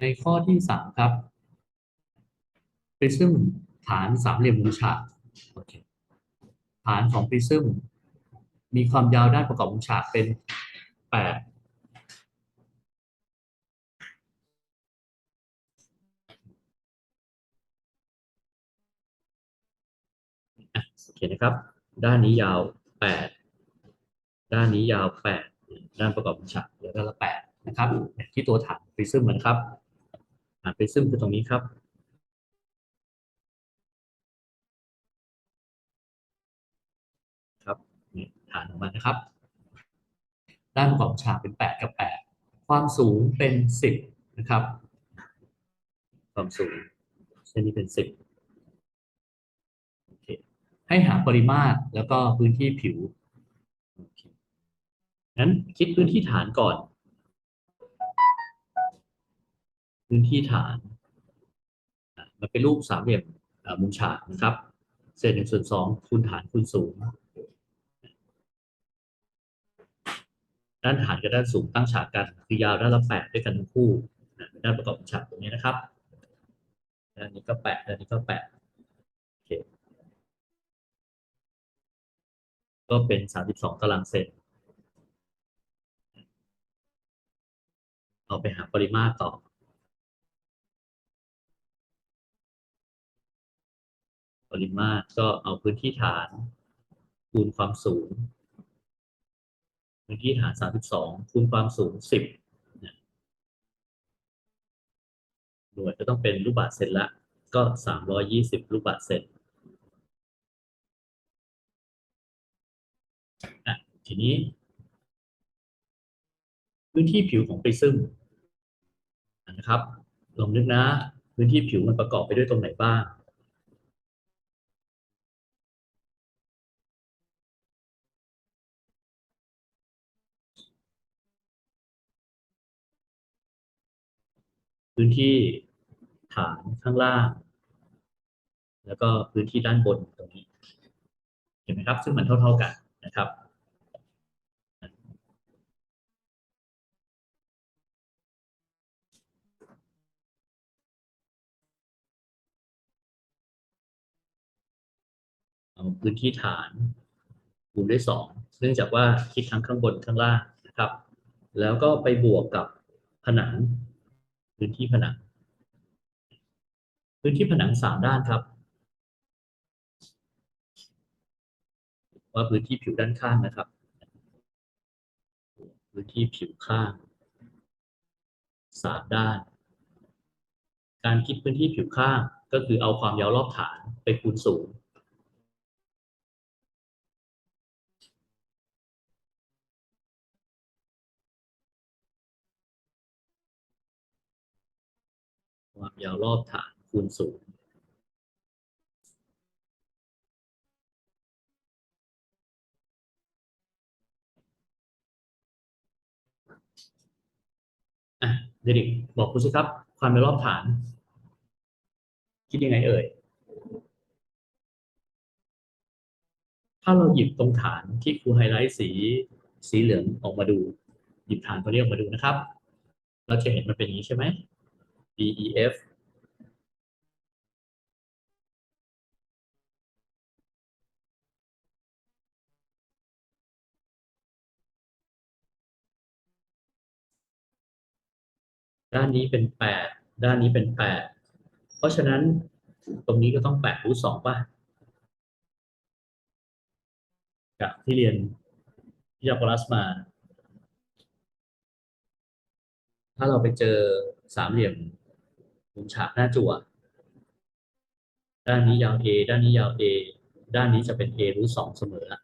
ในข้อที่สามครับ prism ฐานสามเหลี่ยมมุมฉากฐานของ prism มีความยาวด้านประกอบมุมฉากเป็นแปดโอเคนะครับ ด้านนี้ยาวแปดด้านนี้ยาวแปดด้านประกอบมุมฉากเหลือด้านละแปดนะครับที่ตัวฐาน prism เหมือนครับ ฐาน prism คือตรงนี้ครับครับนี่ฐานของมันนะครับ ด้านประกอบฉากเป็น 8 กับ 8 ความสูงเป็น 10 นะครับ ความสูงเส้นนี้เป็น 10โอเคให้หาปริมาตรแล้วก็พื้นที่ผิวโอเคงั้นคิดพื้นที่ฐานก่อน พื้นที่ฐาน มันเป็นรูปสามเหลี่ยมมุมฉากนะครับ เศษหนึ่งส่วนสองคูณฐานคูณสูง ด้านฐานกับด้านสูงตั้งฉากกัน คือยาวด้านละแปดด้วยกันทั้งคู่เป็นด้านประกอบฉากตรงนี้นะครับด้านนี้ก็แปดด้านนี้ก็แปดโอเคก็เป็นสามสิบสองตารางเซนเอาไปหาปริมาตรต่อ ปริมาตรก็เอาพื้นที่ฐานคูณความสูง พื้นที่ฐาน 32 คูณความสูง 10 หน่วยจะต้องเป็นลูกบาศก์เซนละก็ 320 ลูกบาศก์เซนทีนี้ พื้นที่ผิวของปริซึมนะครับลองนึกนะ พื้นที่ผิวมันประกอบไปด้วยตรงไหนบ้าง พื้นที่ฐานข้างล่าง แล้วก็พื้นที่ด้านบนตรงนี้ เห็นไหมครับ ซึ่งมันเท่า ๆกันนะครับเอาพื้นที่ฐานคูณด้วยสองเนื่องจากว่าคิดทั้งข้างบนข้างล่างนะครับ แล้วก็ไปบวกกับผนัง พื้นที่ผนัง พื้นที่ผนังสามด้านครับ ว่าพื้นที่ผิวด้านข้างนะครับ พื้นที่ผิวข้างสามด้าน การคิดพื้นที่ผิวข้างก็คือเอาความยาวรอบฐานไปคูณสูง ความยาวรอบฐานคูณสูงอะเด็กบอกคุณสิครับ ความยาวรอบฐาน คิดยังไงเอ่ยถ้าเราหยิบตรงฐานที่ครูไฮไลท์สีสีเหลืองออกมาดู หยิบฐานตัวนี้ออกมาดูนะครับ เราจะเห็นมันเป็นอย่างนี้ใช่ไหม D E F ด้านนี้เป็นแปดด้านนี้เป็นแปดเพราะฉะนั้นตรงนี้ก็ต้องแปดรูทสองป่ะจากที่เรียนพิยาโกรัสมา ถ้าเราไปเจอสามเหลี่ยม มุมฉากหน้าจั่ว ด้านนี้ยาว A ด้านนี้ยาว A ด้านนี้จะเป็น A รูทสองเสมอละ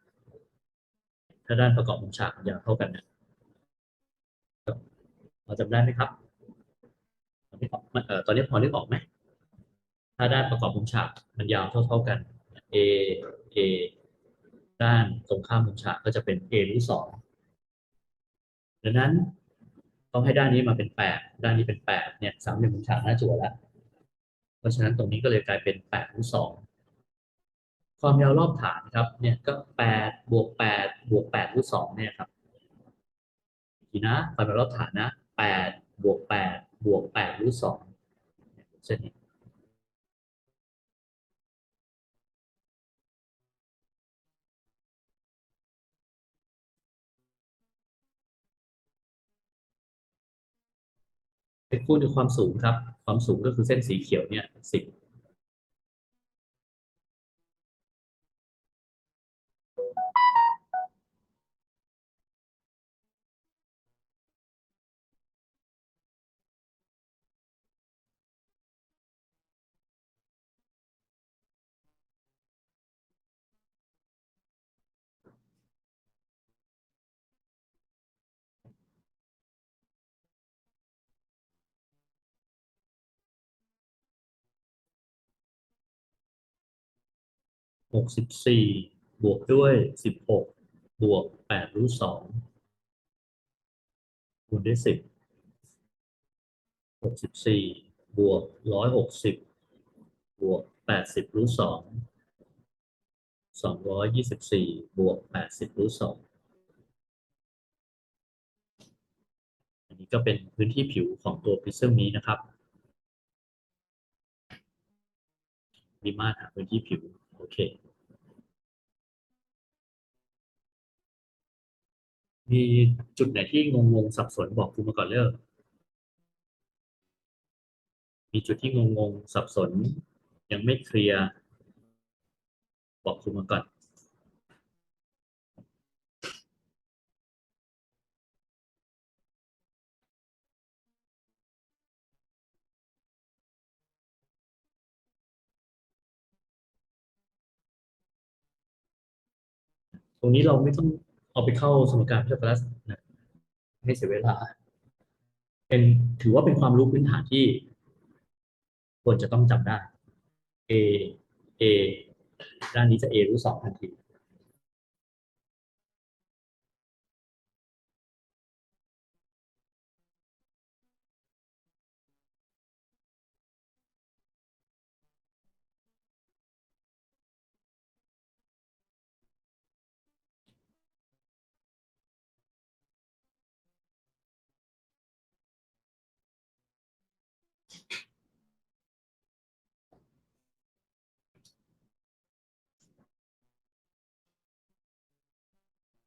ถ้าด้านประกอบมุมฉากยาวเท่ากันเนี่ยเราจำได้ไหมครับตอนนี้พอนเอ่อตอนนี้พอนึกออกไหมถ้าด้านประกอบมุมฉากมันยาวเท่าๆกัน A A ด้านตรงข้ามมุมฉากก็จะเป็น A รูทสองดังนั้น ต้องให้ด้านนี้มาเป็นแปดด้านนี้เป็นแปดเนี่ยสามเหลี่ยมมุมฉากหน้าจั่วแล้ว เพราะฉะนั้นตรงนี้ก็เลยกลายเป็นแปดรูทสองความยาวรอบฐานครับ เนี่ยก็แปดบวกแปดบวกแปดรูทสองเนี่ยครับอีกทีนะความยาวรอบฐานนะแปดบวกแปดบวกแปดรูทสองเส้นนี้ เป็นคูณด้วยความสูงครับ ความสูงก็คือเส้นสีเขียวเนี่ยสิบ หกสิบสี่บวกด้วยสิบหกบวกแปดรูทสองคูณด้วยสิบหกสิบสี่บวกร้อยหกสิบบวกแปดสิบรูทสองสองร้อยยี่สิบสี่บวกแปดสิบรูทสองอันนี้ก็เป็นพื้นที่ผิวของตัวพิซึมนี้นะครับมีมาตรหาพื้นที่ผิว โอเค มีจุดไหนที่งงงสับสนบอกครูมาก่อนเลยมีจุดที่งงงสับสน ยังไม่เคลียร์ บอกครูมาก่อน ตรงนี้เราไม่ต้องเอาไปเข้าสมการพิทาโกรัสนะให้เสียเวลา เป็นถือว่าเป็นความรู้พื้นฐานที่ควรจะต้องจำได้ a a ด้านนี้จะ a รู้สองทันที